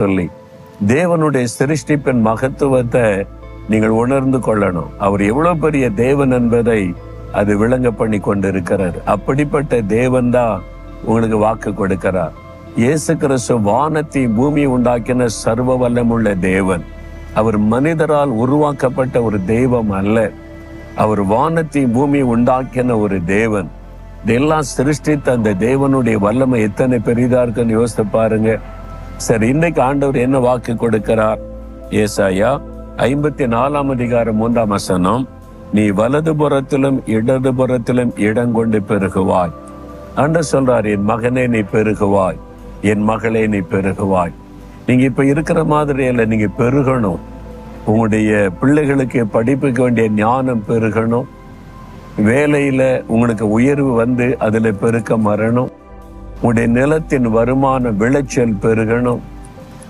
சொல்லி தேவனுடைய சிருஷ்டிப்பின் மகத்துவத்தை நீங்கள் உணர்ந்து கொள்ளணும். அவர் எவ்வளவு பெரிய தேவன் என்பதை அது விளங்க பண்ணி கொண்டிருக்கிறார். அப்படிப்பட்ட தேவன் தான் உங்களுக்கு வாக்கு கொடுக்கிறார். இயேசு கிறிஸ்து வானத்தை பூமி உண்டாக்கின சர்வ வல்லமுள்ள தேவன். அவர் மனிதரால் உருவாக்கப்பட்ட ஒரு தெய்வம் அல்ல. அவர் வானத்தை பூமி உண்டாக்கின ஒரு தேவன். இதெல்லாம் சிருஷ்டித்த அந்த தேவனுடைய வல்லமை எத்தனை பெரிதா இருக்குன்னு யோசித்து பாருங்க. சரி இன்னைக்கு ஆண்டவர் என்ன வாக்கு கொடுக்கிறார்? ஏசாயா ஐம்பத்தி நாலாம் அதிகாரம் மூன்றாம் வசனம் நீ வலது புறத்திலும் இடது புறத்திலும் இடங்கொண்டு பெருகுவாய். அன்று சொல்றார் என் மகனே நீ பெருகுவாய். என் மகளே நீ பெருகுவாய். நீங்க இப்ப இருக்கிற மாதிரி இல்லை நீங்க பெருகணும். உங்களுடைய பிள்ளைகளுக்கு படிப்புக்கு வேண்டிய ஞானம் பெருகணும். வேலையில உங்களுக்கு உயர்வு வந்து அதுல பெருக்கம் வரணும் உன்னுடைய நிலத்தின் வருமான விளைச்சல் பெருகணும்.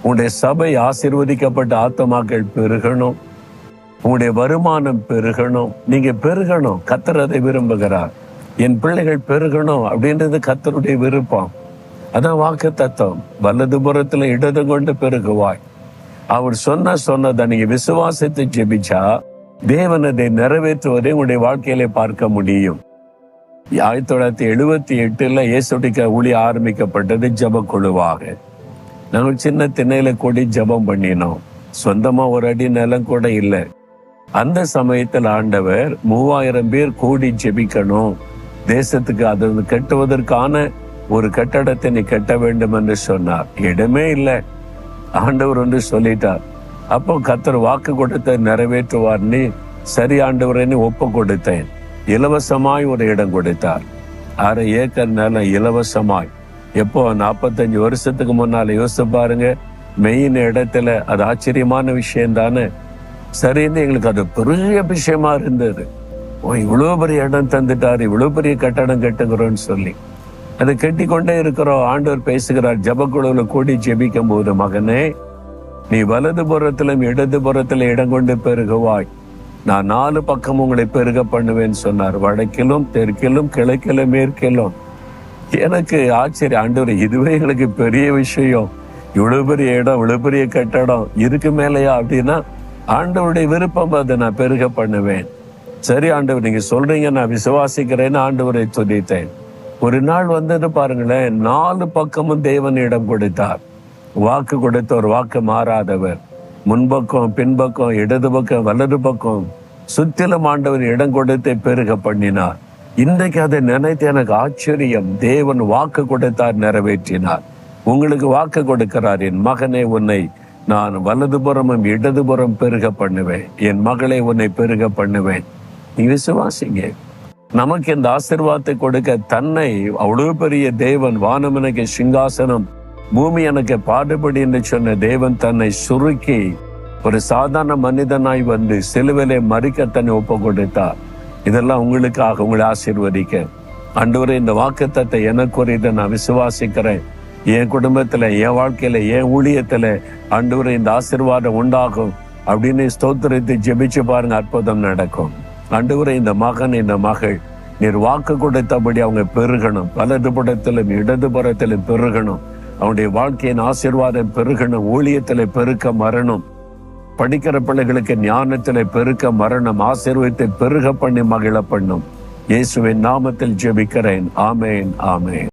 உன்னுடைய சபை ஆசிர்வதிக்கப்பட்ட ஆத்மாக்கள் பெருகணும். உங்களுடைய வருமானம் பெருகணும். நீங்க பெருகணும். கத்தர் அதை விரும்புகிறார். என் பிள்ளைகள் பெருகணும் அப்படின்றது கத்தருடைய விருப்பம். அதான் வாக்கு தத்துவம் வலது புறத்துல இடது கொண்டு பெருகுவாய். அவர் சொன்ன சொன்னதை நீங்க விசுவாசத்தை ஜெபிச்சா தேவன் அதை நிறைவேற்றுவதை உங்களுடைய வாழ்க்கையில பார்க்க முடியும். ஆயிரத்தி தொள்ளாயிரத்தி எழுபத்தி எட்டுல இயேசுடிக்க ஊழிய ஆரம்பிக்கப்பட்டது ஜப குழுவாக. நாங்கள் சின்ன திண்ணையில கூடி ஜபம் பண்ணினோம். சொந்தமா ஒரு அடி நிலம் கூட இல்லை. அந்த சமயத்தில் ஆண்டவர் மூவாயிரம் பேர் கூடி ஜெபிக்கணும். தேசத்துக்கு அது கட்டுவதற்கான ஒரு கட்டடத்தை நீ கட்ட வேண்டும் என்று சொன்னார். இடமே இல்லை. ஆண்டவர் வந்து சொல்லிட்டார். அப்போ கத்தர் வாக்கு கொடுத்த நிறைவேற்றுவார்னு சரி ஆண்டவரேன்னு ஒப்பு கொடுத்தேன். இலவசமாய் ஒரு இடம் கொடுத்தார். அரை ஏக்கர் நிலம் இலவசமாய். எப்போ? நாற்பத்தஞ்சு வருஷத்துக்கு முன்னால யோசிச்சு பாருங்க. மெயின் இடத்துல அது ஆச்சரியமான விஷயம் தானே. சரின்னு எங்களுக்கு அது பெரிய விஷயமா இருந்தது. ஓ இவ்வளவு பெரிய இடம் தந்துட்டார் இவ்வளவு பெரிய கட்டடம் கட்டுகிறோம்னு சொல்லி. அதை கட்டி கொண்டே இருக்கிறோம். ஆண்டவர் பேசுகிறார் ஜபக்குழுவில் கூடி ஜெபிக்கும் போது மகனே நீ வலது புறத்திலும் இடது புறத்திலும் இடம் கொண்டு பெருகுவாய். நான் நாலு பக்கம் உங்களை பெருக பண்ணுவேன்னு சொன்னார். வடக்கிலும் தெற்கிலும் கிழக்கிலும் மேற்கிலும். எனக்கு ஆச்சரியம் ஆண்டவர் இதுவே எங்களுக்கு பெரிய விஷயம். இவ்வளவு பெரிய இடம் இவ்வளவு பெரிய கட்டடம் இதுக்கு மேலையா அப்படின்னா ஆண்டவருடைய விருப்பம் அதை நான் பெருக பண்ணுவேன். சரி ஆண்டவர் நீங்க சொல்றீங்க நான் விசுவாசிக்கிறேன்னு ஆண்டவரை துதித்தேன். ஒரு நாள் வந்தது பாருங்களேன் நாலு பக்கமும் தேவன் இடம் கொடுத்தார். வாக்கு கொடுத்த ஒரு வாக்கு மாறாதவர். முன்பக்கம் பின்பக்கம் இடது பக்கம் வலது பக்கம் சுத்திலும் ஆண்டவர் இடம் கொடுத்து பெருக பண்ணினார். இன்றைக்கு அதை நினைத்து எனக்கு ஆச்சரியம். தேவன் வாக்கு கொடுத்தார் நிறைவேற்றினார். உங்களுக்கு வாக்கு கொடுக்கிறார். என் மகனே உன்னை நான் வலதுபுறமும் இடதுபுறம் பெருக பண்ணுவேன். என் மகளை உன்னை பெருக பண்ணுவேன். நீ விசுவாசிங்க. நமக்கு இந்த ஆசிர்வாதத்தை கொடுக்க தன்னை அவ்வளவு பெரிய தேவன் வானம் சிங்காசனம் பூமி எனக்கு பாடுபடி என்று சொன்ன தேவன் தன்னை சுருக்கி ஒரு சாதாரண மனிதனாய் வந்து சிலுவிலே மறிக்க தன்னை ஒப்பு கொடுத்தார் இதெல்லாம் உங்களுக்காக உங்களை ஆசீர்வதிக்க. அன்றுவரை இந்த வாக்குத்தத்தை எனக்கு இதை நான் விசுவாசிக்கிறேன். என் குடும்பத்துல என் வாழ்க்கையில என் ஊழியத்துல அன்றுவரை இந்த ஆசீர்வாதம் உண்டாகும் அப்படின்னு ஸ்தோத்திரத்தை ஜெபிச்சு பாருங்க அற்புதம் நடக்கும். அன்றுவரை இந்த மகன் இந்த மகள் நீர் வாக்கு கொடுத்தபடி அவங்க பெருகணும். வலது புறத்திலும் இடதுபுறத்திலும் பெருகணும். அவனுடைய வாழ்க்கையின் ஆசீர்வாதம் பெருகணும் ஊழியத்துல பெருக்க மரணம் படிக்கிற பிள்ளைகளுக்கு ஞானத்திலே பெருக்க மரணம் ஆசீர்வத்தை பெருக பண்ணி மகிழ பண்ணும். இயேசுவின் நாமத்தில் ஜெபிக்கிறேன். ஆமேன் ஆமேன்.